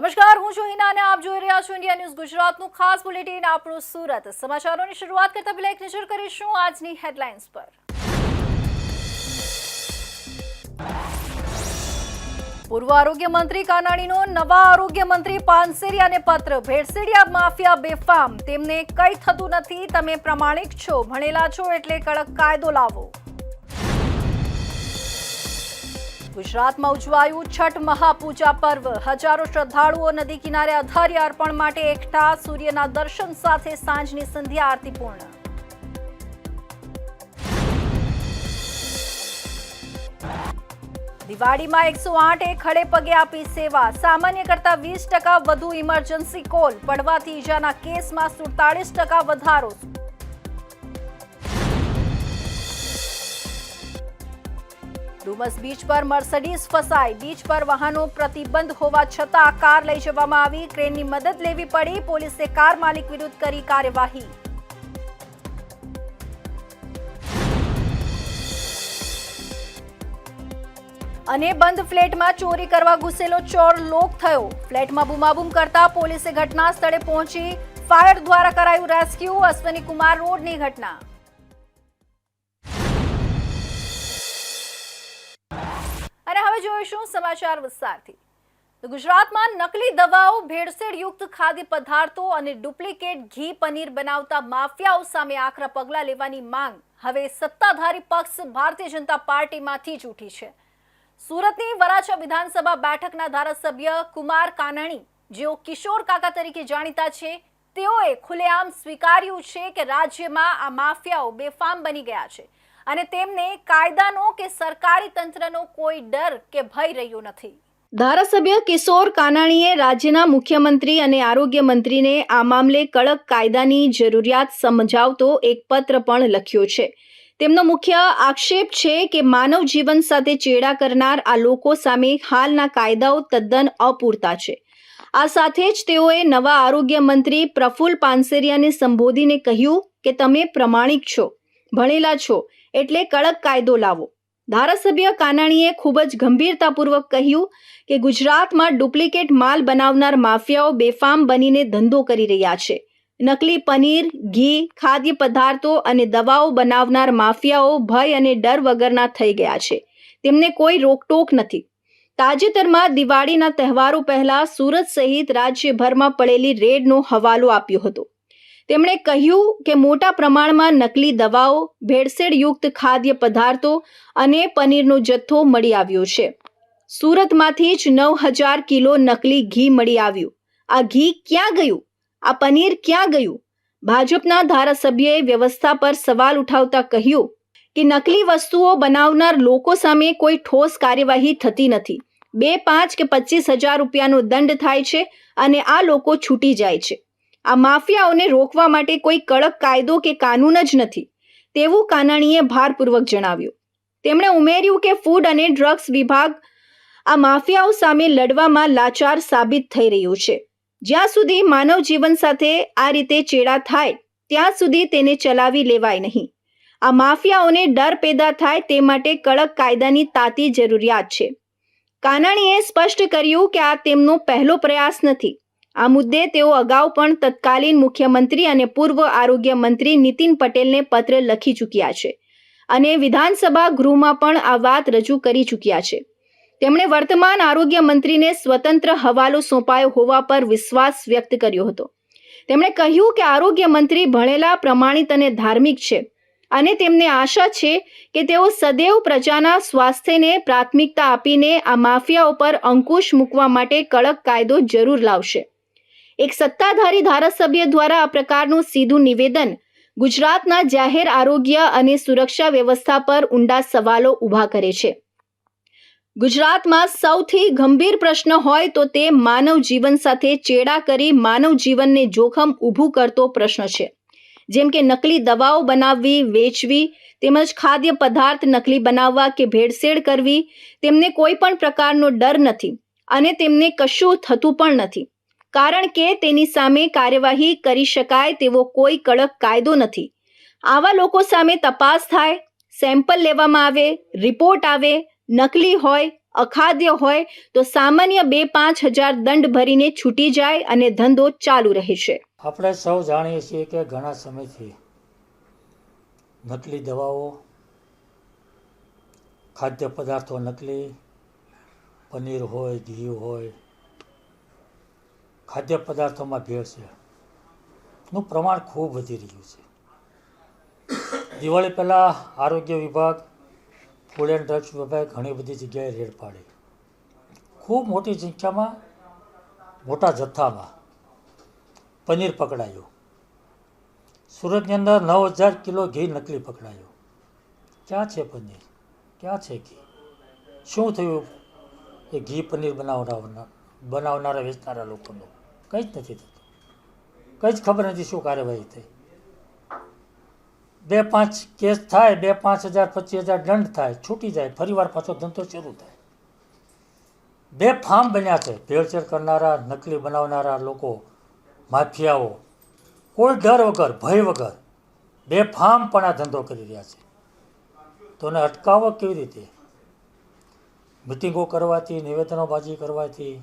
નમસ્કાર, હું છું હિના અને આપ જોઈ રહ્યા છો ઇન્ડિયા ન્યૂઝ ગુજરાતનું ખાસ બુલેટિન. આપણું સુરત. સમાચારોની શરૂઆત કરતા પહેલા એક નજર કરીશું આજની હેડલાઇન્સ પર. પૂર્વ આરોગ્ય મંત્રી કાનાણીનો નવા આરોગ્ય મંત્રી પાનસેરિયાને પત્ર ભેળસેડિયા માફિયા બેફામ. તેમને કંઈ થતું નથી. તમે પ્રમાણિક છો. ભણેલા છો એટલે કડક કાયદો લાવો. ગુજરાતમાં ઉજવાયું છઠ મહાપૂજા પર્વ. હજારો શ્રદ્ધાળુઓ નદી કિનારે અધાર્ય અર્પણ માટે એકઠા સૂર્યના દર્શન સાથે સાંજની સંધ્યા આરતી પૂર્ણ દિવાળીમાં એકસો આઠ એ ખડે પગે આપી સેવા. સામાન્ય કરતા વીસ ટકા વધુ ઇમરજન્સી કોલ. પડવાથી ઈજાના કેસમાં સુડતાલીસ ટકા વધારો. ડુમસ બીચ પર મર્સડીઝ ફસાઈ. બીચ પર વાહનો પ્રતિબંધ હોવા છતાં કાર લઈ જવામાં આવી. ક્રેનની મદદ લેવી પડી. પોલીસે કાર માલિક વિરુદ્ધ કરી કાર્યવાહી. અને બંધ ફ્લેટમાં ચોરી કરવા ઘૂસેલો ચોર લોક થયો. ફ્લેટમાં બૂમાબૂમ કરતા પોલીસે ઘટના સ્થળે પહોંચી. ફાયર દ્વારા કરાયું રેસ્ક્યુ. અશ્વિની કુમાર રોડની ઘટના. અને હવે જોઈશું સમાચાર વિસ્તારથી. ગુજરાતમાં નકલી દવાઓ, ભેળસેળ યુક્ત ખાદ્ય પદાર્થો અને ડુપ્લિકેટ ઘી, પનીર બનાવતા માફિયાઓ સામે આકરા પગલાં લેવાની માંગ. હવે સત્તાધારી પક્ષ ભારતીય જનતા પાર્ટીમાંથી જ ઉઠી છે. સુરતની વરાછા વિધાનસભા બેઠકના ધારાસભ્ય કુમાર કાનાણી, જેઓ કિશોર કાકા તરીકે જાણીતા છે, તેઓએ ખુલ્લેઆમ સ્વીકાર્યું છે કે રાજ્યમાં આ માફિયાઓ બેફામ બની ગયા છે. અને તેમને કાયદાનો કે સરકારી તંત્રનો કોઈ ડર કે ભય રહ્યો નથી. ધારાસભ્ય કિશોર કાનાણીએ રાજ્યના મુખ્યમંત્રી અને આરોગ્ય મંત્રીને આ મામલે કડક કાયદાની જરૂરિયાત સમજાવતો એક પત્ર પણ લખ્યો છે. તેમનો મુખ્ય આક્ષેપ છે કે માનવ જીવન સાથે ચેડા કરનાર આ લોકો સામે હાલના કાયદાઓ તદ્દન અપૂરતા છે. આ સાથે જ તેઓએ નવા આરોગ્ય મંત્રી પ્રફુલ પાનસેરિયાને સંબોધીને કહ્યું કે તમે પ્રમાણિક છો, ભણેલા છો એટલે કડક કાયદો લાવો. ધારાસભ્ય કાનાણીએ ખૂબ જ ગંભીરતાપૂર્વક કહ્યું કે ગુજરાતમાં ડુપ્લિકેટ માલ બનાવનાર માફિયાઓ બેફામ બનીને ધંધો કરી રહ્યા છે. નકલી પનીર, ઘી, ખાદ્ય પદાર્થો અને દવાઓ બનાવનાર માફિયાઓ ભય અને ડર વગરના થઈ ગયા છે. તેમને કોઈ રોકટોક નથી. તાજેતરમાં દિવાળીના તહેવારો પહેલા સુરત સહિત રાજ્યભરમાં પડેલી રેડનો હવાલો આપ્યો હતો. તેમણે કહ્યું કે મોટા પ્રમાણમાં નકલી દવાઓ, ભેળસેળયુક્ત ખાદ્ય પદાર્થો અને પનીરનો જથ્થો મળી આવ્યો છે. સુરતમાંથી જ નવ હજાર કિલો નકલી ઘી મળી આવ્યું. આ ઘી ક્યાં ગયું? આ પનીર ક્યાં ગયું? ભાજપના ધારાસભ્યએ વ્યવસ્થા પર સવાલ ઉઠાવતા કહ્યું કે નકલી વસ્તુઓ બનાવનાર લોકો સામે કોઈ ઠોસ કાર્યવાહી થતી નથી. બે પાંચ કે પચીસ હજાર રૂપિયાનો દંડ થાય છે અને આ લોકો છૂટી જાય છે. આ માફિયાઓને રોકવા માટે કોઈ કડક કાયદો કે કાનૂન જ નથી. તેવું કાનાણીએ ભારપૂર્વક જણાવ્યું. તેમણે ઉમેર્યું કે ફૂડ અને ડ્રગ્સ વિભાગ આ માફિયાઓ સામે લડવામાં લાચાર સાબિત થઈ રહ્યું છે. જ્યાં સુધી માનવ જીવન સાથે આ રીતે ચેડા થાય, ત્યાં સુધી તેને ચલાવી લેવાય નહીં. આ માફિયાઓને ડર પેદા થાય તે માટે કડક કાયદાની તાતી જરૂરિયાત છે. કાનાણીએ સ્પષ્ટ કર્યું કે આ તેમનો પહેલો પ્રયાસ નથી. આ મુદ્દે તેઓ અગાઉ પણ તત્કાલીન મુખ્યમંત્રી અને પૂર્વ આરોગ્ય મંત્રી નીતિન પટેલને પત્ર લખી ચૂક્યા છે અને વિધાનસભા ગૃહમાં પણ આ વાત રજૂ કરી ચૂક્યા છે. તેમણે વર્તમાન આરોગ્ય મંત્રીને સ્વતંત્ર હવાલો સોંપાયો હોવા પર વિશ્વાસ વ્યક્ત કર્યો હતો. તેમણે કહ્યું કે આરોગ્ય મંત્રી ભણેલા, પ્રમાણિત અને ધાર્મિક છે અને તેમને આશા છે કે તેઓ સદૈવ પ્રજાના સ્વાસ્થ્યને પ્રાથમિકતા આપીને આ માફિયાઓ પર અંકુશ મૂકવા માટે કડક કાયદો જરૂર લાવશે. એક સત્તાધારી ધારાસભ્ય દ્વારા આ પ્રકારનું સીધું નિવેદન ગુજરાતના જાહેર આરોગ્ય અને સુરક્ષા વ્યવસ્થા પર ઊંડા સવાલો ઊભા કરે છે. ગુજરાતમાં સૌથી ગંભીર પ્રશ્ન હોય તો તે માનવ જીવન સાથે ચેડા કરી માનવ જીવનને જોખમ ઊભું કરતો પ્રશ્ન છે. જેમ કે નકલી દવાઓ બનાવવી, વેચવી, તેમજ ખાદ્ય પદાર્થ નકલી બનાવવા કે ભેળસેળ કરવી, તેમને કોઈ પણ પ્રકારનો ડર નથી અને તેમને કશું થતું પણ નથી. કારણ કે તેની સામે કાર્યવાહી કરી શકાય તેવો કોઈ કડક કાયદો નથી. આવા લોકો સામે તપાસ થાય, સેમ્પલ લેવામાં આવે, રિપોર્ટ આવે, નકલી હોય, અખાદ્ય હોય, તો સામાન્ય બે પાંચ હજાર દંડ ભરીને છૂટી જાય અને ધંધો ચાલુ રહે છે. આપણે સૌ જાણીએ છીએ કે ઘણા સમયથી નકલી દવાઓ ખાદ્ય પદાર્થો નકલી, પનીર હોય, ઘી હોય ખાદ્ય પદાર્થોમાં ભેળ છે. નું પ્રમાણ ખૂબ વધી રહ્યું છે. દિવાળી પહેલાં આરોગ્ય વિભાગ ફૂડ એન્ડ ડ્રગ્સ વિભાગ ઘણી બધી જગ્યાએ રેડ પાડી. ખૂબ મોટી સંખ્યામાં, મોટા જથ્થામાં પનીર પકડાયું. સુરતની અંદર નવ હજાર કિલો ઘી નકલી પકડાયું. ક્યાં છે પનીર? ક્યાં છે ઘી? શું થયું એ ઘી પનીર બનાવનાર બનાવનારા, વેચનારા લોકોનું? કંઈ જ નથી થતું. કંઈ જ ખબર નથી શું કાર્યવાહી થઈ. બે પાંચ કેસ થાય, બે પાંચ હજાર, પચીસ હજાર દંડ થાય, છૂટી જાય, ફરીવાર પાછો ધંધો શરૂ થાય. બે ફાર્મ બન્યા છે, ભેળસેળ કરનારા, નકલી બનાવનારા લોકો, માફિયાઓ. કોઈ ડર વગર, ભય વગર બે ફાર્મ પણ આ ધંધો કરી રહ્યા છે. તો એને અટકાવવો કેવી રીતે? મિટિંગો કરવાથી, નિવેદનોબાજી કરવાથી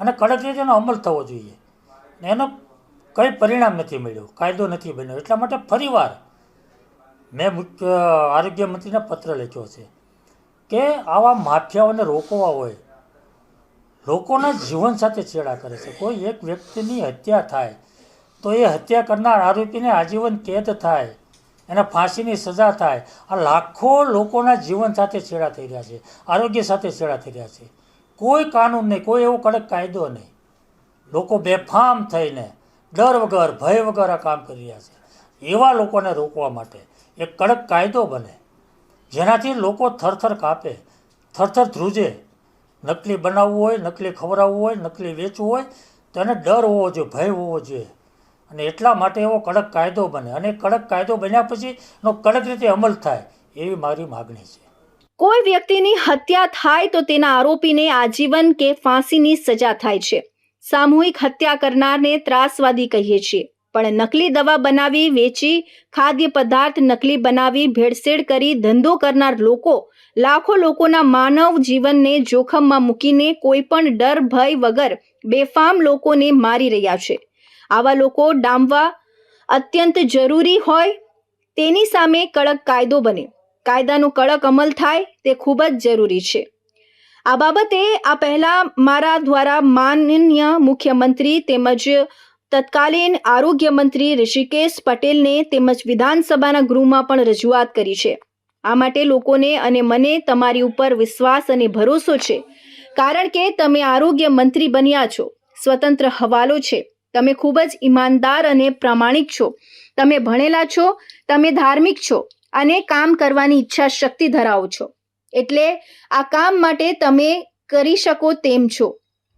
અને કડક રીતે એનો અમલ થવો જોઈએ. ને એનો કંઈ પરિણામ નથી મળ્યું, કાયદો નથી બન્યો. એટલા માટે ફરીવાર મેં મુખ્ય આરોગ્ય મંત્રીને પત્ર લખ્યો છે કે આવા માફિયાઓને રોકવા હોય, લોકોના જીવન સાથે છેડા કરે છે. કોઈ એક વ્યક્તિની હત્યા થાય, તો એ હત્યા કરનાર આરોપીને આજીવન કેદ થાય, એને ફાંસીની સજા થાય. આ લાખો લોકોના જીવન સાથે છેડા થઈ રહ્યા છે, આરોગ્ય સાથે છેડા થઈ રહ્યા છે. કોઈ કાનૂન નહીં, કોઈ એવો કડક કાયદો નહીં. લોકો બેફામ થઈને ડર વગર, ભય વગર આ કામ કરી રહ્યા છે. એવા લોકોને રોકવા માટે એક કડક કાયદો બને, જેનાથી લોકો થરથર કાપે, થરથર ધ્રુજે. નકલી બનાવવું હોય, નકલી ખવડાવવું હોય, નકલી વેચવું હોય તો એને ડર હોવો જોઈએ, ભય હોવો જોઈએ. અને એટલા માટે એવો કડક કાયદો બને. અને કડક કાયદો બન્યા પછી એનો કડક રીતે અમલ થાય, એવી મારી માગણી છે. કોઈ વ્યક્તિની હત્યા થાય તો તેના આરોપીને આજીવન કે ફાંસીની સજા થાય છે. સામૂહિક હત્યા કરનારને ત્રાસવાદી કહીએ છીએ. પણ નકલી દવા બનાવી, વેચી, ખાદ્ય પદાર્થ નકલી બનાવી, ભેળસેળ કરી, ધંધો કરનાર લોકો લાખો લોકોના માનવ જીવનને જોખમમાં મૂકીને કોઈ પણ ડર, ભય વગર બેફામ લોકોને મારી રહ્યા છે. આવા લોકો ડામવા અત્યંત જરૂરી હોય તેની સામે કડક કાયદો બને. કાયદાનો કડક અમલ થાય તે ખૂબ જ જરૂરી છે. આ બાબતે આ પહેલા મારા દ્વારા માનનીય મુખ્યમંત્રી તેમજ તત્કાલીન આરોગ્ય મંત્રી ઋષિકેશ પટેલને તેમજ વિધાનસભાના ગૃહમાં પણ રજૂઆત કરી છે. આ માટે લોકોને અને મને તમારી ઉપર વિશ્વાસ અને ભરોસો છે. કારણ કે તમે આરોગ્ય મંત્રી બન્યા છો, સ્વતંત્ર હવાલો છે. તમે ખૂબ જ ઈમાનદાર અને પ્રામાણિક છો. તમે ભણેલા છો, તમે ધાર્મિક છો. અને કામ કરવાની ઈચ્છા શક્તિ ધરાવો છો. એટલે આ કામ માટે તમે કરી શકો તેમ છો.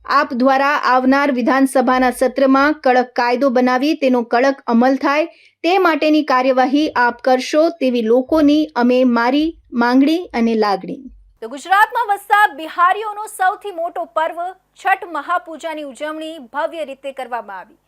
આપ દ્વારા આવનાર વિધાનસભાના સત્રમાં કડક કાયદો બનાવી તેનો કડક અમલ થાય, તે માટેની કાર્યવાહી આપ કરશો તેવી લોકોની અમે મારી માંગણી અને લાગણી. તો ગુજરાતમાં વસતા બિહારીઓનો સૌથી મોટો પર્વ છઠ મહાપૂજાની ઉજવણી ભવ્ય રીતે કરવામાં આવી.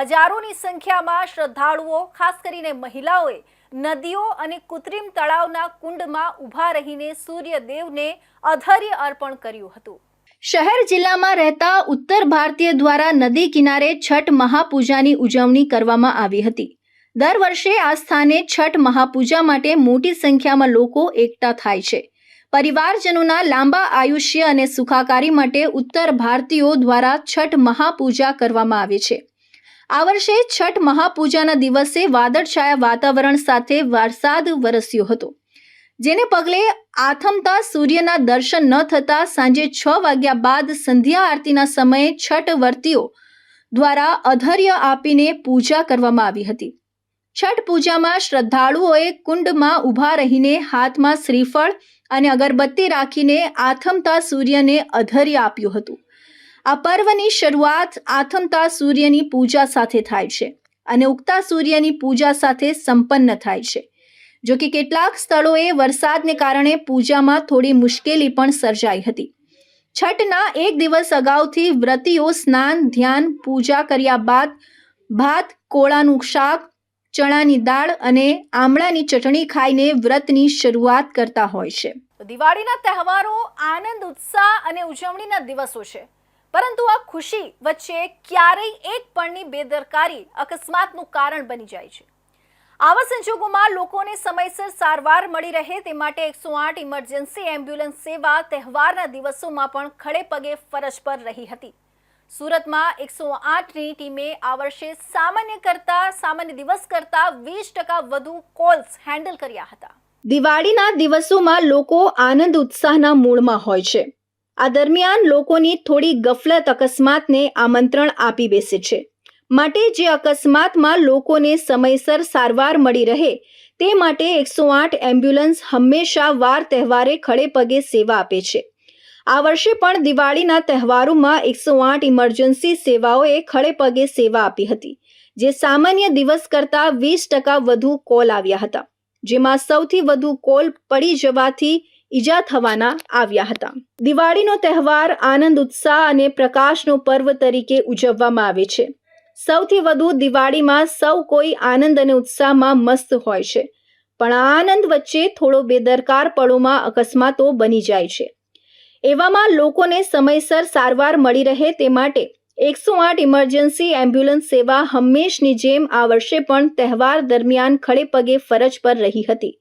હજારોની સંખ્યામાં શ્રદ્ધાળુઓ, ખાસ કરીને મહિલાઓએ નદીઓ અને કૃત્રિમ તળાવના કુંડમાં ઊભા રહીને સૂર્યદેવને અધર્ય અર્પણ કર્યું હતું. શહેર જિલ્લામાં રહેતા ઉત્તર ભારતીય દ્વારા નદી કિનારે છઠ મહાપૂજાની ઉજવણી કરવામાં આવી હતી. દર વર્ષે આ સ્થાને છઠ મહાપૂજા માટે મોટી સંખ્યામાં લોકો એકઠા થાય છે. પરિવારજનોના લાંબા આયુષ્ય અને સુખાકારી માટે ઉત્તર ભારતીયો દ્વારા છઠ મહાપૂજા કરવામાં આવે છે. આ વર્ષે છઠ મહાપૂજાના દિવસે વાદળછાયા વાતાવરણ સાથે વરસાદ વરસ્યો હતો, જેને પગલે આથમતા સૂર્યના દર્શન ન થતા સાંજે છ વાગ્યા બાદ સંધ્યા આરતીના સમયે છઠ વર્તીઓ દ્વારા અધર્ય આપીને પૂજા કરવામાં આવી હતી. છઠ પૂજામાં શ્રદ્ધાળુઓએ કુંડમાં ઊભા રહીને હાથમાં શ્રીફળ અને અગરબત્તી રાખીને આથમતા સૂર્યને અધર્ય આપ્યું હતું. આ પર્વની શરૂઆત આથમતા સૂર્યની પૂજા સાથે થાય છે અને ઉગતા સૂર્યની પૂજા સાથે સંપન્ન થાય છે. જો કે કેટલાક સ્થળોએ વરસાદને કારણે પૂજામાં થોડી મુશ્કેલી પણ સર્જાઈ હતી. છઠના એક દિવસ અગાઉથી વ્રતીઓ સ્નાન, ધ્યાન, પૂજા કર્યા બાદ ભાત, કોળાનું શાક, ચણાની દાળ અને આમળાની ચટણી ખાઈને વ્રતની શરૂઆત કરતા હોય છે. દિવાળીના તહેવારો આનંદ, ઉત્સાહ અને ઉજવણીના દિવસો છે. પરંતુ આ ખુશી વચ્ચે ક્યારેય એક પણની બેદરકારી અકસ્માતનું કારણ બની જાય છે. આવા સંજોગોમાં લોકોને સમયસર સારવાર મળી રહે તે માટે એકસો આઠ ઇમરજન્સી એમ્બ્યુલન્સ સેવા તહેવારના દિવસોમાં પણ ખડે પગે ફરજ પર રહી હતી. સુરતમાં એકસો આઠની ટીમે આ વર્ષે સામાન્ય કરતા, સામાન્ય દિવસ કરતા વીસ ટકા વધુ કોલ્સ હેન્ડલ કર્યા હતા. દિવાળીના દિવસોમાં લોકો આનંદ ઉત્સાહના મૂળમાં હોય છે. આ દરમિયાન લોકોની થોડી ગફલત અકસ્માતને આમંત્રણ આપી બેસે છે. માટે જે અકસ્માતમાં લોકોને સમયસર સારવાર મળી રહે, તે માટે એકસો આઠ એમ્બ્યુલન્સ હંમેશા વાર તહેવારે ખડે પગે સેવા આપે છે. આ વર્ષે પણ દિવાળીના તહેવારોમાં એકસો આઠ ઇમરજન્સી સેવાઓએ ખડે પગે સેવા આપી હતી, જે સામાન્ય દિવસ કરતાં વીસ ટકા વધુ કોલ આવ્યા હતા, જેમાં સૌથી વધુ કોલ પડી જવાથી ઈજા થવાના આવ્યા હતા. દિવાળીનો તહેવાર આનંદ, ઉત્સાહ અને પ્રકાશનો પર્વ તરીકે ઉજવવામાં આવે છે. સૌથી વધુ દિવાળીમાં સૌ કોઈ આનંદ અને ઉત્સાહમાં મસ્ત હોય છે. પણ આ આનંદ વચ્ચે થોડો બેદરકાર પળોમાં અકસ્માતો બની જાય છે. એવામાં લોકોને સમયસર સારવાર મળી રહે તે માટે એકસો આઠ ઇમરજન્સી એમ્બ્યુલન્સ સેવા હંમેશની જેમ આ વર્ષે પણ તહેવાર દરમિયાન ખડે પગે ફરજ પર રહી હતી.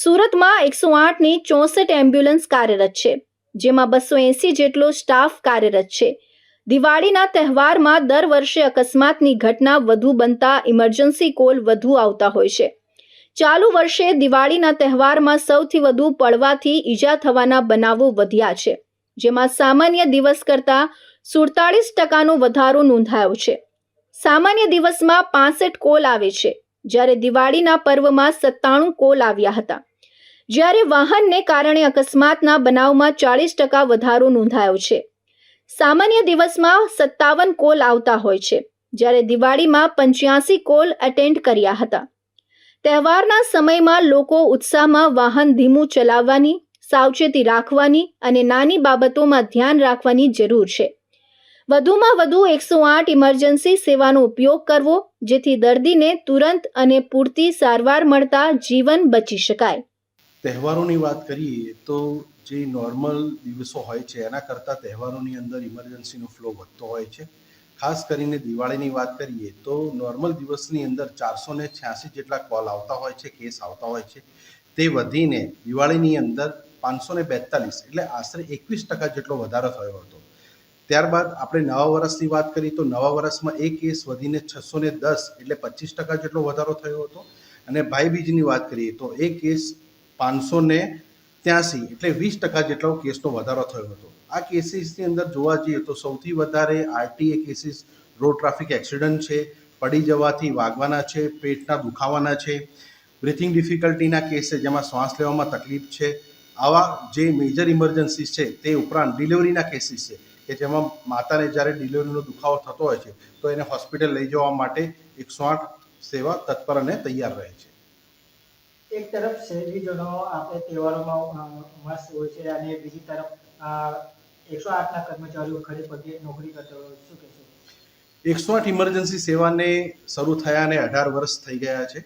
સુરતમાં એકસો આઠની ચોસઠ એમ્બ્યુલન્સ કાર્યરત છે, જેમાં બસો એંસી જેટલો સ્ટાફ કાર્યરત છે. દિવાળીના તહેવારમાં દર વર્ષે અકસ્માતની ઘટના વધુ બનતા ઇમરજન્સી કોલ વધુ આવતા હોય છે. ચાલુ વર્ષે દિવાળીના તહેવારમાં સૌથી વધુ પડવાથી ઈજા થવાના બનાવો વધ્યા છે, જેમાં સામાન્ય દિવસ કરતાં સુડતાળીસ ટકાનો વધારો નોંધાયો છે. સામાન્ય દિવસમાં પાસઠ કોલ આવે છે, જ્યારે દિવાળીના પર્વમાં સત્તાણું કોલ આવ્યા હતા. જ્યારે વાહનને કારણે અકસ્માતના બનાવમાં ચાળીસ ટકા વધારો નોંધાયો છે. સામાન્ય દિવસમાં સત્તાવન કોલ આવતા હોય છે, જ્યારે દિવાળીમાં પંચ્યાસી કોલ અટેન્ડ કર્યા હતા. તહેવારના સમયમાં લોકો ઉત્સાહમાં વાહન ધીમું ચલાવવાની, સાવચેતી રાખવાની અને નાની બાબતોમાં ધ્યાન રાખવાની જરૂર છે. વધુમાં વધુ એકસો આઠ ઇમરજન્સી સેવાનો ઉપયોગ કરવો, જેથી દર્દીને તુરંત અને પૂરતી સારવાર મળતા જીવન બચી શકાય. તહેવારોની વાત કરીએ તો જે નોર્મલ દિવસો હોય છે, એના કરતાં તહેવારોની અંદર ઇમરજન્સીનો ફ્લો વધતો હોય છે. ખાસ કરીને દિવાળીની વાત કરીએ તો નોર્મલ દિવસની અંદર ચારસો ને છ્યાસી જેટલા કોલ આવતા હોય છે કેસ આવતા હોય છે. તે વધીને દિવાળીની અંદર પાંચસો ને બેતાલીસ એટલે આશરે એકવીસ ટકા જેટલો વધારો થયો હતો. ત્યારબાદ આપણે નવા વર્ષની વાત કરીએ તો નવા વર્ષમાં એ કેસ વધીને છસો ને દસ એટલે પચીસ ટકા જેટલો વધારો થયો હતો. અને ભાઈબીજની વાત કરીએ તો એ કેસ પાંચસો ને ત્યાંસી એટલે વીસ ટકા જેટલો કેસનો વધારો થયો હતો. આ કેસીસની અંદર જોવા જઈએ તો સૌથી વધારે RTA cases, road traffic accident છે, પડી જવાથી વાગવાના છે, પેટના દુખાવાના છે, બ્રિથિંગ ડિફિકલ્ટીના કેસ છે જેમાં શ્વાસ લેવામાં તકલીફ છે. આવા જે મેજર ઇમરજન્સીસ છે તે ઉપરાંત ડિલિવરીના કેસીસ છે કે જેમાં માતાને જ્યારે ડિલિવરીનો દુખાવો થતો હોય છે તો એને હોસ્પિટલ લઈ જવા માટે એકસો આઠ સેવા તત્પર અને તૈયાર રહે છે. એક તરફ શહેરીજનો આપણે તહેવારોમાં ઉમાસ હોય છે અને બીજી તરફ એકસો આઠના કર્મચારીઓ ખરી પગે નોકરી કરતા હોય શું કહેશો? એકસો આઠ ઇમરજન્સી સેવાને શરૂ થયાને અઢાર વર્ષ થઈ ગયા છે.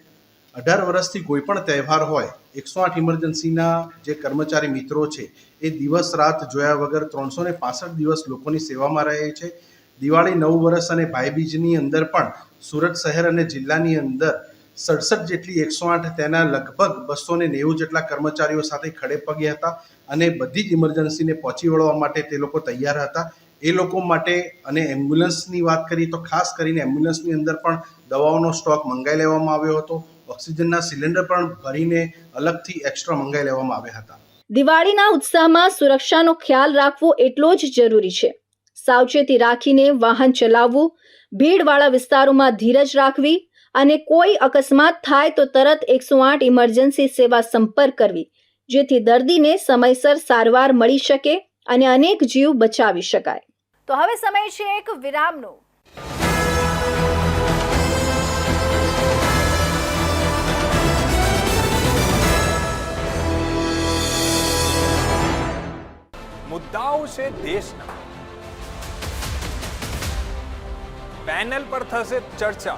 અઢાર વર્ષથી કોઈ પણ તહેવાર હોય, એકસો આઠ ઇમરજન્સીના જે કર્મચારી મિત્રો છે, એ દિવસ રાત જોયા વગર ત્રણસો ને પાસઠ દિવસ લોકોની સેવામાં રહે છે. દિવાળી નવ વર્ષ અને ભાઈબીજની અંદર પણ સુરત શહેર અને જિલ્લાની અંદર સડસઠ જેટલી એકસો આઠ તેના લગભગ બસો ને નેવું જેટલા કર્મચારીઓ સાથે ખડે પગે હતા અને બધી જ ઇમરજન્સીને પહોંચી વળવા માટે તે લોકો તૈયાર હતા. એ લોકો માટે અને એમ્બ્યુલન્સની વાત કરીએ તો ખાસ કરીને એમ્બ્યુલન્સની અંદર પણ દવાઓનો સ્ટોક મંગાવી લેવામાં આવ્યો હતો. ઓક્સિજનના સિલિન્ડર પણ ભરીને અલગથી એક્સ્ટ્રા મંગાવી લેવામાં આવ્યા હતા. દિવાળીના ઉત્સાહમાં સુરક્ષાનો ખ્યાલ રાખવો એટલો જ જરૂરી છે. સાવચેતી રાખીને વાહન ચલાવવું, ભીડવાળા વિસ્તારોમાં ધીરજ રાખવી અને કોઈ અકસ્માત થાય તો તરત એકસો આઠ ઇમરજન્સી સેવા સંપર્ક કરવી જેથી દર્દીને સમયસર સારવાર મળી શકે અને અનેક જીવ બચાવી શકાય. તો હવે સમય છે એક વિરામનો. મુદ્દાઓ છે દેશના. પેનલ પર થશે ચર્ચા.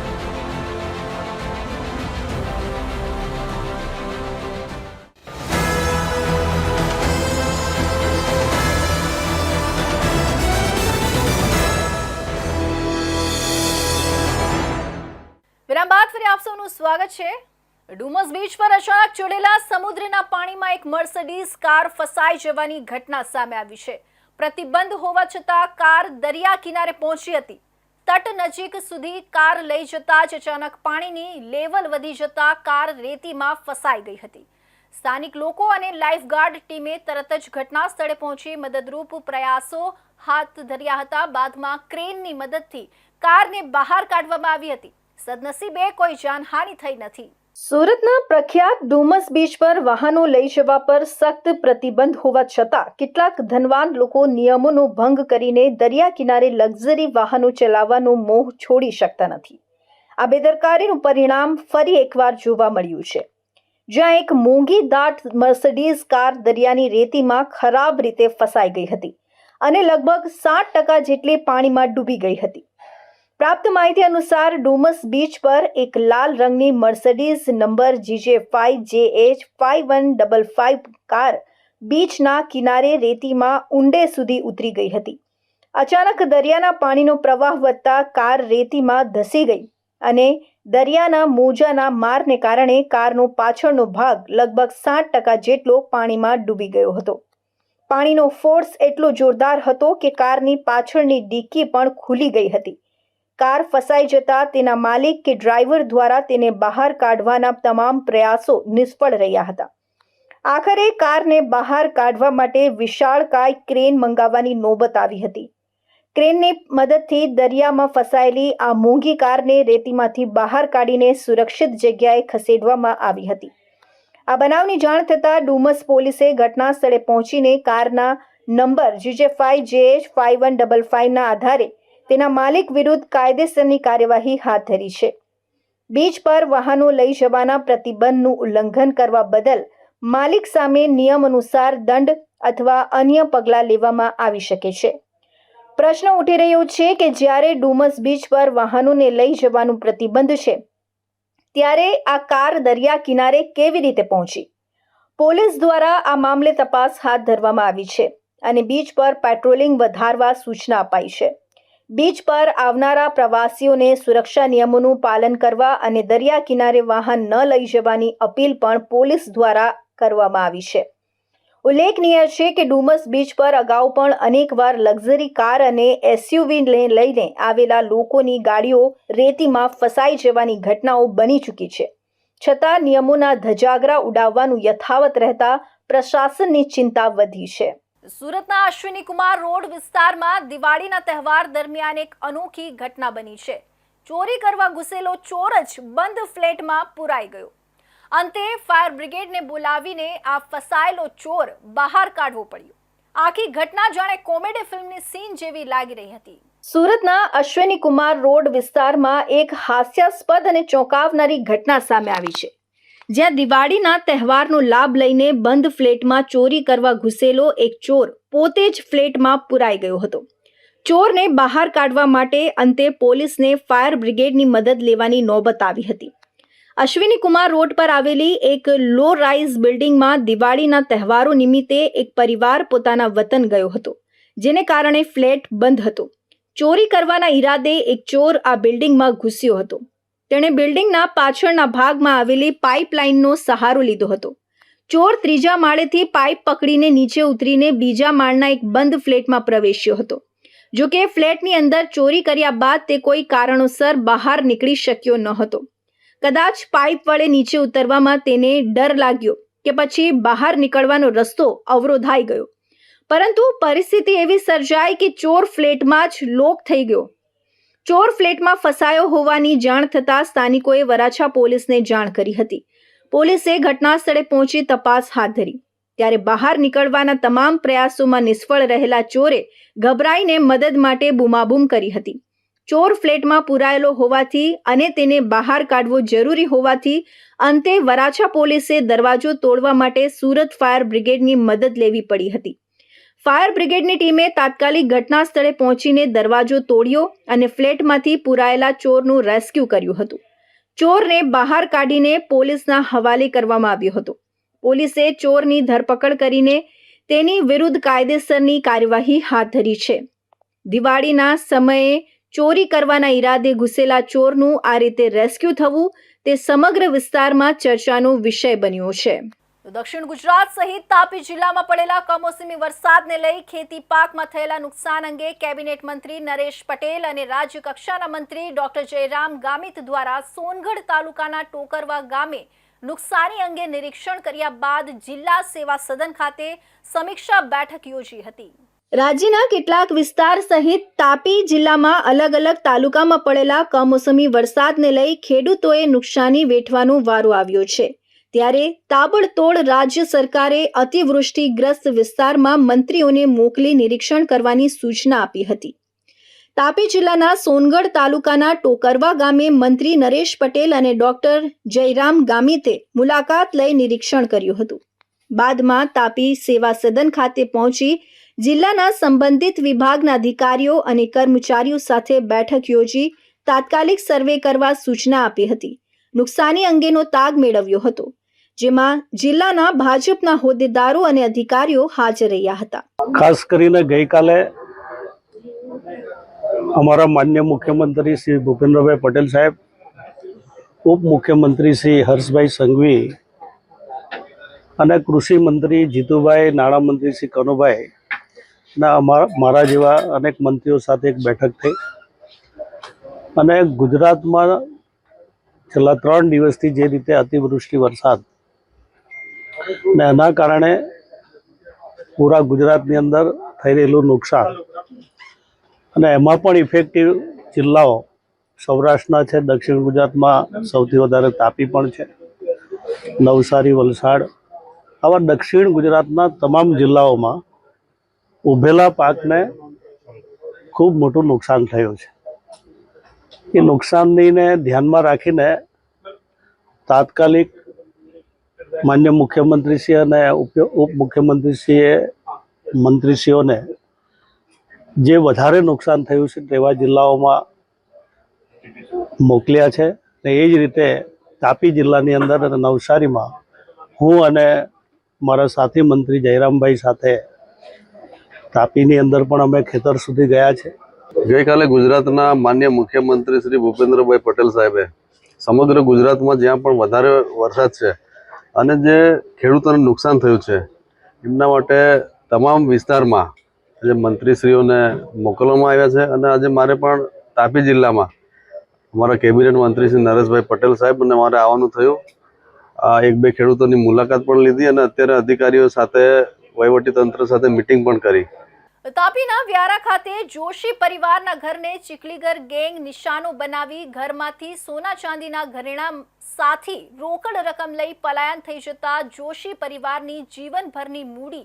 બાદ ફરી આપ સૌનું સ્વાગત છે. ડુમસ બીચ પર અચાનક ચડેલા સમુદ્રના પાણીમાં એક મર્સિડીઝ કાર ફસાઈ જવાની ઘટના સામે આવી છે. પ્રતિબંધ હોવા છતાં કાર દરિયા કિનારે પહોંચી હતી. તટ નજીક સુધી કાર લઈ જતા જ અચાનક પાણીની લેવલ વધી જતા કાર રેતીમાં ફસાઈ ગઈ હતી. સ્થાનિક લોકો અને લાઇફગાર્ડ ટીમે તરત જ ઘટના સ્થળે પહોંચી મદદરૂપ પ્રયાસો હાથ ધર્યા હતા. બાદમાં ક્રેનની મદદથી કારને બહાર કાઢવામાં આવી હતી. સદનસીબે કોઈ જાનહાનિ થઈ નથી. સુરતના પ્રખ્યાત ડુમસ બીચ પર વાહનો લઈ જવા પર સખ્ત પ્રતિબંધ હોવા છતાં કેટલાક ધનવાન લોકો નિયમોનો ભંગ કરીને દરિયા કિનારે લક્ઝરી વાહનો ચલાવવાનો મોહ છોડી શકતા નથી. આ બેદરકારીનું પરિણામ ફરી એકવાર જોવા મળ્યું છે. જ્યાં એક મોંઘી દાટ મર્સિડીઝ કાર દરિયાની રેતીમાં ખરાબ રીતે ફસાઈ ગઈ હતી અને લગભગ સાત ટકા જેટલી પાણીમાં ડૂબી ગઈ હતી. પ્રાપ્ત માહિતી અનુસાર ડુમસ બીચ પર એક લાલ રંગની Mercedes number GJ five J H five one double five car બીચના કિનારે રેતીમાં ઊંડે સુધી ઉતરી ગઈ હતી. અચાનક દરિયાના પાણીનો પ્રવાહ વધતા કાર રેતીમાં ધસી ગઈ અને દરિયાના મોજાના મારને કારણે કારનો પાછળનો ભાગ લગભગ સાઠ ટકા જેટલો પાણીમાં ડૂબી ગયો હતો. પાણીનો ફોર્સ એટલો જોરદાર હતો કે કારની પાછળની ડિક્કી પણ ખુલી ગઈ હતી. કાર ફસાઈ જતા તેના માલિક કે ડ્રાઈવર દ્વારા તેને બહાર કાઢવાના તમામ પ્રયાસો નિષ્ફળ રહ્યા હતા. આખરે કારને બહાર કાઢવા માટે વિશાળકાય ક્રેન મંગાવવાની નોબત આવી હતી. ક્રેનની મદદથી દરિયામાં ફસાયેલી આ મોંઘી કારને રેતીમાંથી બહાર કાઢીને સુરક્ષિત જગ્યાએ ખસેડવામાં આવી હતી. આ બનાવની જાણ થતાં ડુમસ પોલીસે ઘટના સ્થળે પહોંચીને કારના number GJ five JH five one double ફાઇવના આધારે તેના માલિક વિરુદ્ધ કાયદેસરની કાર્યવાહી હાથ ધરી છે. બીચ પર વાહનો લઈ જવાના પ્રતિબંધનું ઉલ્લંઘન કરવા બદલ માલિક સામે નિયમ અનુસાર દંડ અથવા અન્ય પગલાં લેવામાં આવી શકે છે. પ્રશ્ન ઉઠી રહ્યો છે કે જ્યારે ડુમસ બીચ પર વાહનોને લઈ જવાનું પ્રતિબંધ છે, ત્યારે આ કાર દરિયા કિનારે કેવી રીતે પહોંચી? પોલીસ દ્વારા આ મામલે તપાસ હાથ ધરવામાં આવી છે અને બીચ પર પેટ્રોલિંગ વધારવા સૂચના અપાઈ છે. બીચ પર આવનારા પ્રવાસીઓને સુરક્ષા નિયમોનું પાલન કરવા અને દરિયા કિનારે વાહન ન લઈ જવાની અપીલ પણ પોલીસ દ્વારા કરવામાં આવી છે. ઉલ્લેખનીય છે કે ડુમસ બીચ પર અગાઉ પણ અનેકવાર લક્ઝરી કાર અને એસયુવીને લઈને આવેલા લોકોની ગાડીઓ રેતીમાં ફસાઈ જવાની ઘટનાઓ બની ચૂકી છે. છતાં નિયમોના ધજાગરા ઉડાવવાનું યથાવત રહેતા પ્રશાસનની ચિંતા વધી છે. સુરતના અશ્વિની કુમાર રોડ વિસ્તારમાં દિવાળીના તહેવાર દરમિયાન એક અનોખી ઘટના બની છે. ચોરી કરવા ઘૂસેલો ચોર જ બંધ ફ્લેટમાં પુરાઈ ગયો. અંતે ફાયર બ્રિગેડને બોલાવીને આ ફસાયેલો ચોર બહાર કાઢવો પડ્યો. આખી ઘટના જાણે કોમેડી ફિલ્મની સીન જેવી લાગી રહી હતી. સુરતના અશ્વિની કુમાર રોડ વિસ્તારમાં એક હાસ્યાસ્પદ અને ચોંકાવનારી ઘટના સામે આવી છે. જ્યાં દિવાળીના તહેવારનો લાભ લઈને બંધ ફ્લેટમાં ચોરી કરવા ઘૂસેલો એક ચોર પોતે જ ફ્લેટમાં પુરાઈ ગયો હતો. ચોરને બહાર કાઢવા માટે અંતે પોલીસને ફાયર બ્રિગેડની મદદ લેવાની નોબત આવી હતી. અશ્વિની કુમાર રોડ પર આવેલી એક લો રાઇઝ બિલ્ડિંગમાં દિવાળીના તહેવારો નિમિત્તે એક પરિવાર પોતાના વતન ગયો હતો, જેને કારણે ફ્લેટ બંધ હતો. ચોરી કરવાના ઈરાદે એક ચોર આ બિલ્ડિંગમાં ઘૂસ્યો હતો. તેણે બિલ્ડિંગના પાછળના ભાગમાં આવેલી પાઇપલાઇનનો સહારો લીધો હતો. ચોર ત્રીજા માળેથી પાઇપ પકડીને નીચે ઉતરીને બીજા માળના એક બંધ ફ્લેટમાં પ્રવેશ્યો હતો. જો કે ફ્લેટની અંદર ચોરી કર્યા બાદ તે કોઈ કારણોસર બહાર નીકળી શક્યો ન હતો. કદાચ પાઇપ વડે નીચે ઉતરવામાં તેને ડર લાગ્યો કે પછી બહાર નીકળવાનો રસ્તો અવરોધાઈ ગયો. પરંતુ પરિસ્થિતિ એવી સર્જાઈ કે ચોર ફ્લેટમાં જ લોક થઈ ગયો. ચોર ફ્લેટમાં ફસાયો હોવાની જાણ થતાં સ્થાનિકોએ વરાછા પોલીસને જાણ કરી હતી. પોલીસે ઘટના સ્થળે પહોંચી તપાસ હાથ ધરી. ત્યારે બહાર નીકળવાના તમામ પ્રયાસોમાં નિષ્ફળ રહેલા ચોરે ગભરાઈને મદદ માટે બૂમાબૂમ કરી હતી. ચોર ફ્લેટમાં પુરાયેલો હોવાથી અને તેને બહાર કાઢવો જરૂરી હોવાથી અંતે વરાછા પોલીસે દરવાજો તોડવા માટે સુરત ફાયર બ્રિગેડની મદદ લેવી પડી હતી. ફાયર બ્રિગેડની ટીમે તાત્કાલિક ઘટના સ્થળે પહોંચીને દરવાજો તોડ્યો અને ફ્લેટમાંથી પુરાયેલા ચોરનું રેસ્ક્યુ કર્યું હતું. ચોરને બહાર કાઢીને પોલીસના હવાલે કરવામાં આવ્યો હતો. પોલીસે ચોરની ધરપકડ કરીને તેની વિરુદ્ધ કાયદેસરની કાર્યવાહી હાથ ધરી છે. દિવાળીના સમયે ચોરી કરવાના ઈરાદે ઘૂસેલા ચોરનું આ રીતે રેસ્ક્યુ થવું તે સમગ્ર વિસ્તારમાં ચર્ચાનો વિષય બન્યો છે. દક્ષિણ ગુજરાત સહિત તાપી જિલ્લામાં પડેલા કમોસમી વરસાદને લઈ ખેતી પાકમાં થયેલા નુકસાન અંગે કેબિનેટ મંત્રી નરેશ પટેલ અને રાજ્ય કક્ષાના મંત્રી ડોક્ટર જયરામ ગામિત દ્વારા સોનગઢ તાલુકાના ટોકરવા ગામે નુકસાની અંગે નિરીક્ષણ કર્યા બાદ જિલ્લા સેવા સદન ખાતે સમીક્ષા બેઠક યોજી હતી. રાજ્યના કેટલાક વિસ્તાર સહિત તાપી જિલ્લામાં અલગ અલગ તાલુકામાં પડેલા કમોસમી વરસાદને લઈ ખેડૂતોએ નુકસાની વેઠવાનો વારો આવ્યો છે. ત્યારે તાબડતોડ રાજ્ય સરકારે અતિવૃષ્ટિગ્રસ્ત વિસ્તારમાં મંત્રીઓને મોકલી નિરીક્ષણ કરવાની સૂચના આપી હતી. તાપી જિલ્લાના સોનગઢ તાલુકાના ટોકરવા ગામે મંત્રી નરેશ પટેલ અને ડોક્ટર જયરામ ગામિતે મુલાકાત લઈ નિરીક્ષણ કર્યું હતું. બાદમાં તાપી સેવા સદન ખાતે પહોંચી જિલ્લાના સંબંધિત વિભાગના અધિકારીઓ અને કર્મચારીઓ સાથે બેઠક યોજી તાત્કાલિક સર્વે કરવા સૂચના આપી હતી. નુકસાની અંગેનો તાગ મેળવ્યો હતો. જેમાં જિલ્લાના ભાજપના હોદ્દેદારો અને અધિકારીઓ હાજર રહ્યા હતા. ખાસ કરીને ગઈકાલે અમારા માન્ય મુખ્યમંત્રી શ્રી ભૂપેન્દ્રભાઈ પટેલ સાહેબ ઉપ મુખ્યમંત્રી શ્રી હર્ષભાઈ સંઘવી અને કૃષિ મંત્રી જીતુભાઈ નાણામંત્રી શ્રી કનુભાઈ ના મારા જેવા અનેક મંત્રીઓ સાથે એક બેઠક થઈ. અને ગુજરાતમાં છેલ્લા ત્રણ દિવસથી જે રીતે અતિવૃષ્ટિ વરસાદ ને એના કારણે પૂરા ગુજરાતની અંદર થઈ રહેલું નુકસાન. અને એમાં પણ ઇફેક્ટિવ જિલ્લાઓ સૌરાષ્ટ્રના છે, દક્ષિણ ગુજરાતમાં સૌથી વધારે તાપી પણ છે. નવસારી, વલસાડ આવા દક્ષિણ ગુજરાતના તમામ જિલ્લાઓમાં ઉભેલા પાકને ખૂબ મોટું નુકસાન થયું છે. એ નુકસાનને ધ્યાનમાં રાખીને તાત્કાલિક માન્ય મુખ્યમંત્રીશ્રી અને ઉપ- ઉપ મુખ્યમંત્રીશ્રીએ મંત્રીશ્રીઓને જે વધારે નુકસાન થયું છે તેવા જિલ્લાઓમાં મોકલ્યા છે ને એ જ રીતે તાપી જિલ્લાની અંદર અને નવસારીમાં હું અને મારા સાથી મંત્રી જયરામભાઈ સાથે તાપીની અંદર પણ અમે ખેતર સુધી ગયા છે. ગઈકાલે ગુજરાતના માન્ય મુખ્યમંત્રી શ્રી ભૂપેન્દ્રભાઈ પટેલ સાહેબે સમગ્ર ગુજરાતમાં જ્યાં પણ વધારે વરસાદ છે અને જે ખેડૂતોને નુકસાન થયું છે, એમના માટે તમામ વિસ્તારમાં જે મંત્રીશ્રીઓને મોકલવામાં આવ્યા છે અને આજે મારે પણ તાપી જિલ્લામાં અમારા કેબિનેટ મંત્રી શ્રી નરેશભાઈ પટેલ સાહેબ અને મારે આવવાનું થયું. આ એક બે ખેડૂતોની મુલાકાત પણ લીધી અને અત્યારે અધિકારીઓ સાથે વહીવટી તંત્ર સાથે મિટિંગ પણ કરી. તાપીના વ્યારા ખાતે જોશી પરિવારના ઘરને ચીખલીગર ગેંગ નિશાનો બનાવી ઘરમાંથી સોના ચાંદીના ઘરેણા સાથી રોકડ રકમ લઈ પલાયન થઈ જતા જોશી પરિવારની જીવનભરની મૂડી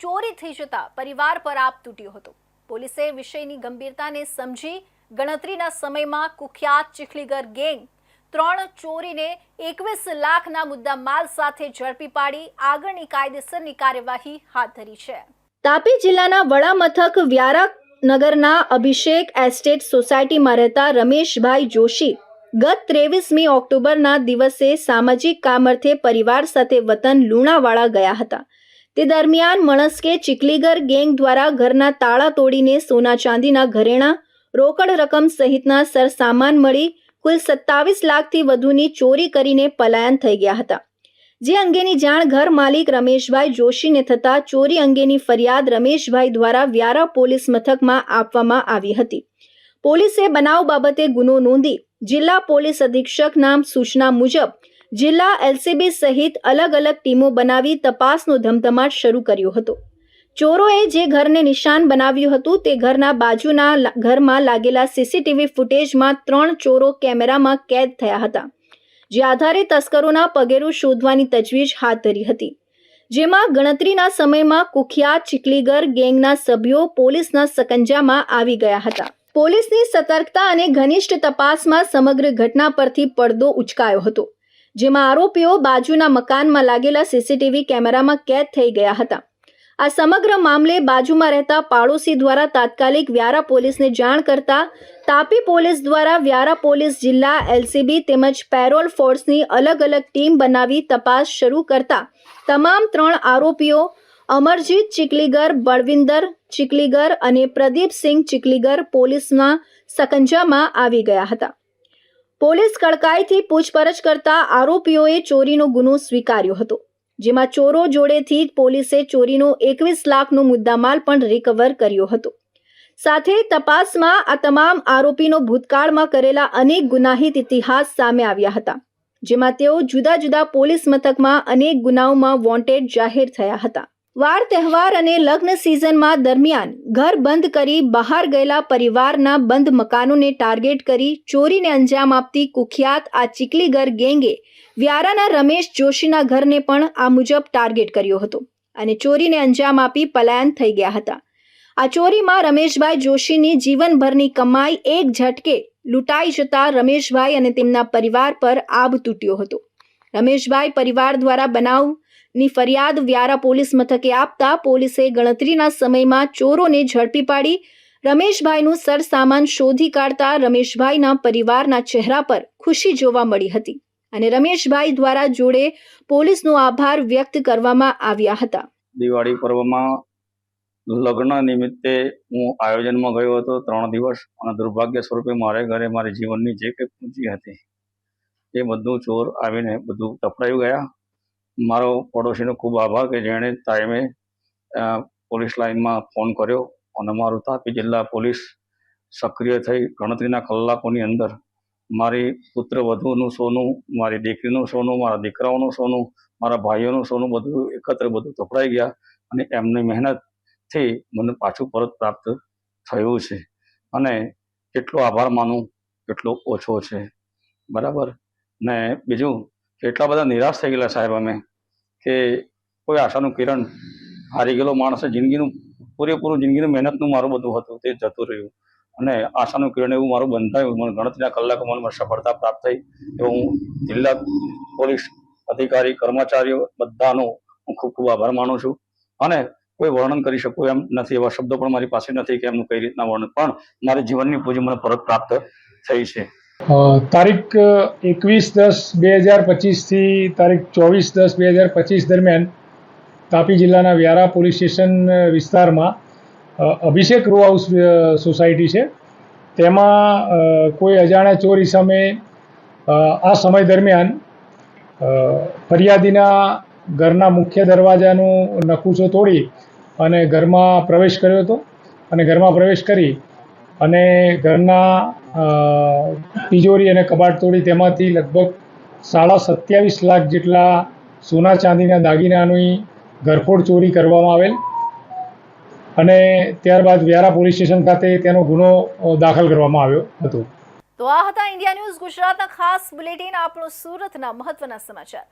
ચોરી થઈ જતા પરિવાર પર આપ તૂટ્યો હતો. પોલીસે વિષયની ગંભીરતાને સમજી ગણતરીના સમયમાં કુખ્યાત ચીખલીગર ગેંગ ત્રણ ચોરીને એકવીસ લાખના મુદ્દા માલ સાથે ઝડપી પાડી આગળની કાયદેસરની કાર્યવાહી હાથ ધરી છે. તાપી જિલ્લાના વડા મથક વ્યારા નગરના અભિષેક એસ્ટેટ સોસાયટીમાં રહેતા રમેશભાઈ જોશી ગત ત્રેવીસમી ઓક્ટોબરના દિવસે સામાજિક કામર્થે પરિવાર સાથે વતન લુણાવાડા ગયા હતા. તે દરમિયાન મણસ્કે ચીખલીગર ગેંગ દ્વારા ઘરના તાળા તોડીને સોના ચાંદીના ઘરેણા, રોકડ રકમ સહિતના સરસામાન મળી કુલ સત્તાવીસ લાખથી વધુની ચોરી કરીને પલાયન થઈ ગયા હતા. જે અંગેની જાણ ઘર માલિક રમેશભાઈ જોશીને થતા ચોરી અંગેની ફરિયાદ રમેશભાઈ દ્વારા વ્યારા પોલીસ મથકમાં આપવામાં આવી હતી. પોલીસે બનાવ બાબતે ગુનો નોંધી જિલ્લા પોલીસ અધિક્ષક નામ સૂચના મુજબ જિલ્લા એલસીબી સહિત અલગ અલગ ટીમો બનાવી તપાસનો ધમધમાટ શરૂ કર્યો હતો. ચોરોએ જે ઘરને નિશાન બનાવ્યું હતું તે ઘરના બાજુના ઘરમાં લાગેલા સીસીટીવી ફૂટેજમાં ત્રણ ચોરો કેમેરામાં કેદ થયા હતા. જે આધારે તસ્કરોના પગેરું શોધવાની તજવીજ હાથ ધરી હતી. જેમાં ગણતરીના સમયમાં કુખ્યાત ચીકલીગર ગેંગના સભ્યો પોલીસના સકંજામાં આવી ગયા હતા. પોલીસની સતર્કતા અને ઘનિષ્ઠ તપાસમાં સમગ્ર ઘટના પરથી પડદો ઉચકાયો હતો, જેમાં આરોપીઓ બાજુના મકાનમાં લાગેલા સીસીટીવી કેમેરામાં કેદ થઈ ગયા હતા. આ સમગ્ર મામલે બાજુમાં રહેતા પાડોશી દ્વારા તાત્કાલિક વ્યારા પોલીસને જાણ કરતા તાપી પોલીસ દ્વારા વ્યારા પોલીસ જિલ્લા એલસીબી તેમજ પેરોલ ફોર્સની અલગ અલગ ટીમ બનાવી તપાસ શરૂ કરતા તમામ ત્રણ આરોપીઓ અમરજીત ચિકલીગર, બળવિંદર ચિકલીગર અને પ્રદીપસિંહ ચિકલીગર પોલીસના સકંજામાં આવી ગયા હતા. પોલીસ કડકાઈથી પૂછપરછ કરતા આરોપીઓએ ચોરીનો ગુનો સ્વીકાર્યો હતો. જેમાં ચોરો જોડેથી પોલીસે ચોરીનો એકવીસ લાખનો મુદ્દામાલ પણ રિકવર કર્યો હતો. સાથે તપાસમાં આ તમામ આરોપીનો ભૂતકાળમાં કરેલા અનેક ગુનાહિત ઇતિહાસ સામે આવ્યા હતા, જેમાં તેઓ જુદા જુદા પોલીસ મથકમાં અનેક ગુનાઓમાં વોન્ટેડ જાહેર થયા હતા. વાર તહેવાર અને લગ્ન સિઝનમાં દરમિયાન ઘર બંધ કરી બહાર ગયેલા પરિવારના બંધ મકાનોને ટાર્ગેટ કરી ચોરીને અંજામ આપતી કુખ્યાત આ ચીકલીગર ગેંગે વ્યારાના રમેશ જોશીના ઘરને પણ આ મુજબ ટાર્ગેટ કર્યો હતો અને ચોરીને અંજામ આપી પલાયન થઈ ગયા હતા. આ ચોરીમાં રમેશભાઈ જોશીની જીવનભરની કમાઈ એક ઝટકે લૂંટાઈ જતા રમેશભાઈ અને તેમના પરિવાર પર આબ તૂટ્યો હતો. રમેશભાઈ પરિવાર દ્વારા બનાવની ફરિયાદ વ્યારા પોલીસ મથકે આપતા પોલીસે ગણતરીના સમયમાં ચોરોને ઝડપી પાડી. રમેશભાઈનું સરસામાન શોધી કાઢતા રમેશભાઈના પરિવારના ચહેરા પર ખુશી જોવા મળી હતી અને રમેશભાઈ દ્વારા જોડે પોલીસનો આભાર વ્યક્ત કરવામાં આવ્યા હતા. દિવાળી પર્વમાં લગ્ન નિમિત્તે હું આયોજનમાં ગયો હતો ત્રણ દિવસ અને દુર્ભાગ્ય સ્વરૂપે મારે ઘરે મારી જીવનની જે કંઈ પૂંજી હતી એ બધું ચોર આવીને બધું તપડાઈ ગયા. મારો પડોશીનો ખૂબ આભાર કે જેણે ટાઈમે પોલીસ લાઇનમાં ફોન કર્યો અને મારું તાપી જિલ્લા પોલીસ સક્રિય થઈ ગણતરીના કલાકોની અંદર મારી પુત્ર વધુનું સોનું, મારી દીકરીનું સોનું, મારા દીકરાઓનું સોનું, મારા ભાઈઓનું સોનું બધું એકત્ર બધું તપડાઈ ગયા અને એમની મહેનતથી મને પાછું પરત પ્રાપ્ત થયું છે. અને કેટલો આભાર માનું, કેટલો ઓછો છે. બરાબર? ને બીજું એટલા બધા નિરાશ થઈ ગયેલા સાહેબ અમે કે કોઈ આશાનું કિરણ હારી ગયેલો માણસ જિંદગીનું, પૂરેપૂરું જિંદગીનું મહેનતનું મારું બધું હતું, તે જતું રહ્યું. અને આશાનું કિરણ એવું મારું બંધાયું. મને ગણતરીના કલાકો મને સફળતા પ્રાપ્ત થઈ. એવો હું જિલ્લા પોલીસ અધિકારી, કર્મચારીઓ બધાનો હું ખૂબ ખૂબ આભાર માનું છું. અને કોઈ વર્ણન કરી શકું એમ નથી, એવા શબ્દો પણ મારી પાસે નથી કે એમનું કઈ રીતના વર્ણન. પણ મારા જીવનની પૂજી મને પરત પ્રાપ્ત થઈ છે. તારીખ એકવીસ દસ બે હજાર પચીસથી તારીખ ચોવીસ દસ બે હજાર પચીસ દરમિયાન તાપી જિલ્લાના વ્યારા પોલીસ સ્ટેશન વિસ્તારમાં અભિષેક રો હાઉસ સોસાયટી છે. તેમાં કોઈ અજાણ્યા ચોરી સામે આ સમય દરમિયાન ફરિયાદીના ઘરના મુખ્ય દરવાજાનું નકુચો તોડી અને ઘરમાં પ્રવેશ કર્યો હતો. અને ઘરમાં પ્રવેશ કરી અને ઘરના તિજોરી અને કબાટ તોડી તેમાંથી લગભગ સાડા સત્યાવીસ લાખ જેટલા સોના ચાંદીના દાગીનાની ઘરફોડ ચોરી કરવામાં આવેલ અને ત્યારબાદ વ્યારા પોલીસ સ્ટેશન ખાતે તેનો ગુનો દાખલ કરવામાં આવ્યો હતો. તો આ હતા ઇન્ડિયા ન્યૂઝ ગુજરાતના ખાસ બુલેટિન, આપણું સુરતના મહત્વના સમાચાર.